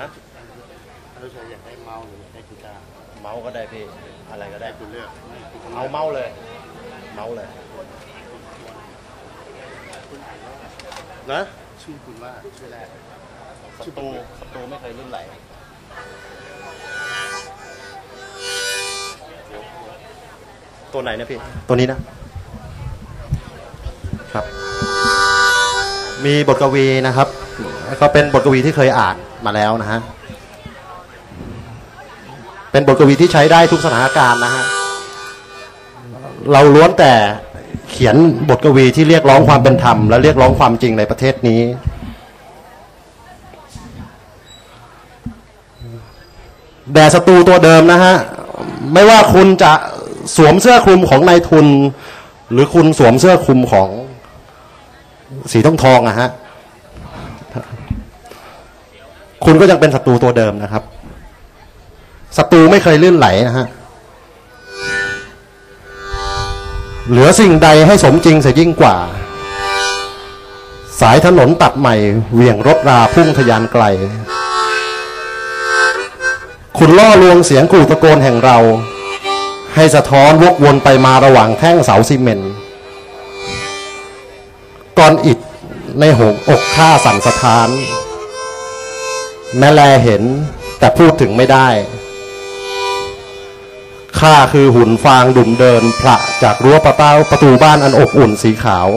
นะถ้าเราอยากได้เมาส์หรืออยากได้กีตาร์เมาส์ก็ได้พี่ อะไรก็ได้ได้คุณเลือกเอาเมาส์เลย เมาส์เลยนะชื่อคุณว่าชื่อแรกศัตรูศัตรูไม่เคยลื่นไหลตัวไหนนะพี่ ตัวนี้นะ ครับ มีบทกวีนะครับ ก็เป็นบทกวีที่เคยอ่าน มาแล้วนะฮะ เป็นบทกวีที่ใช้ได้ทุกสถานการณ์นะฮะ เราล้วนแต่เขียนบทกวีที่เรียกร้องความเป็นธรรม และเรียกร้องความจริงในประเทศนี้แด่ศัตรูตัวเดิมนะฮะ ไม่ว่าคุณจะสวมเสื้อคลุมของนายทุน หรือคุณสวมเสื้อคลุมของสีทองทองอะฮะ คุณก็ยังเป็นศัตรูตัวเดิมนะครับศัตรูไม่เคยลื่นไหลนะฮะเหลือสิ่งใดให้สมจริงเสียยิ่งกว่า สายถนนตัดใหม่เหวี่ยงรถราพุ่งทะยานไกล คุณล่อลวงเสียงกู่ตะโกนแห่งเรา ให้สะท้อนวกวนไปมาระหว่างแท่งเสาซีเมนต์ก้อนอิดในหงอกข้าสั่นสะท้าน แม่แลเห็นแต่พูดถึงไม่ได้ ข้าคือหุ่นฟางดุ่มเดินพระจากรั้วประตูประตูบ้านอันอบอุ่นสีขาว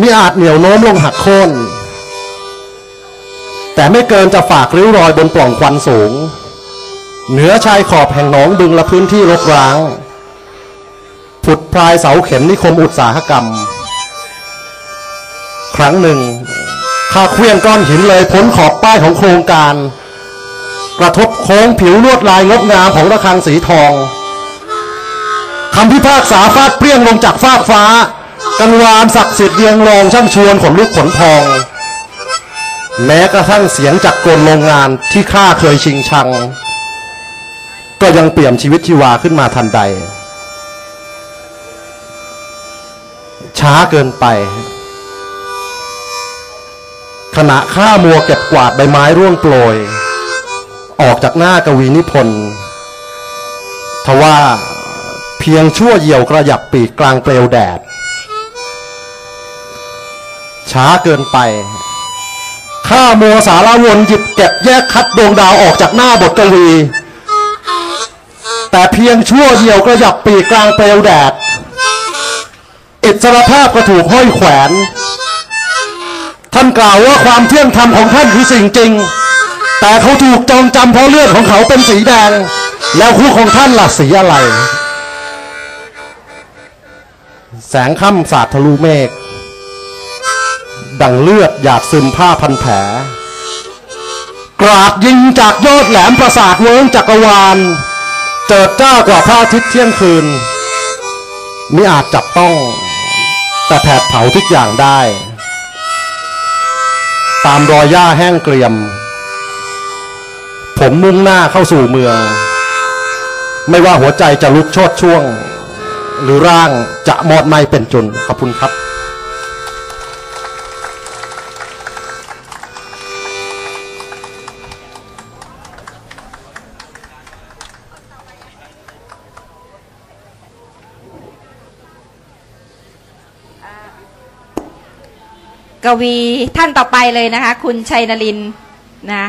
มิอาจเหนียวโน้มลงหักโค่นแต่ไม่เกินจะฝากริ้วรอยบนปล่องควันสูง เหนือชายขอบแห่งหนองบึงและพื้นที่รกร้าง ผุดพลายเสาเข็มนิคมอุตสาหกรรม ครั้งหนึ่ง ข้าเคลื่อนก้อนหินเลยพ้นขอบป้ายของโครงการ กระทบโค้งผิวลวดลายงดงามของระฆังสีทองคำพิพากษาฟาดเปรี้ยงลงจากฟากฟ้า กังวานศักดิ์สิทธิ์เรียงรองช่างชวนขนลุกขนพอง แม้กระทั่งเสียงจากกลโรงงานที่ข้าเคยชิงชัง ก็ยังเปลี่ยนชีวิตชีวาขึ้นมาทันใด ช้าเกินไป ขณะข้ามัวเก็บกวาดใบไม้ร่วงโปรย ออกจากหน้ากวีนิพนธ์ทว่าเพียงชั่วเหยี่ยวกระยับปีกกลางเปลวแดด ช้าเกินไป ข้ามัวสารวนหยิบเก็บแยกคัดดวงดาวออกจากหน้าบทกวี แต่เพียงชั่วเดียวก็หยับปีกกลางเปลวแดด อิสรภาพก็ถูกห้อยแขวน ท่านกล่าวว่าความเที่ยงธรรมของท่านคือสิ่งจริง แต่เขาถูกจองจำเพราะเลือดของเขาเป็นสีแดง แล้วคู่ของท่านล่ะสีอะไร แสงค่ำสาดทะลุเมฆดังเลือดหยาดซึมผ้าพันแผล กราดยิงจากยอดแหลมประสาทเวิงจักรวาล เจิดจ้ากว่าพระอาทิตย์เที่ยงคืนมิอาจจับต้อง แต่แผดเผาทุกอย่างได้ ตามรอยหญ้าแห้งเกรียม ผมมุ่งหน้าเข้าสู่เมือง ไม่ว่าหัวใจจะลุกโชดช่วง หรือร่างจะมอดไหมเป็นจนขอบคุณครับ กวีท่านต่อไปเลยนะคะ คุณชัยนลินนะ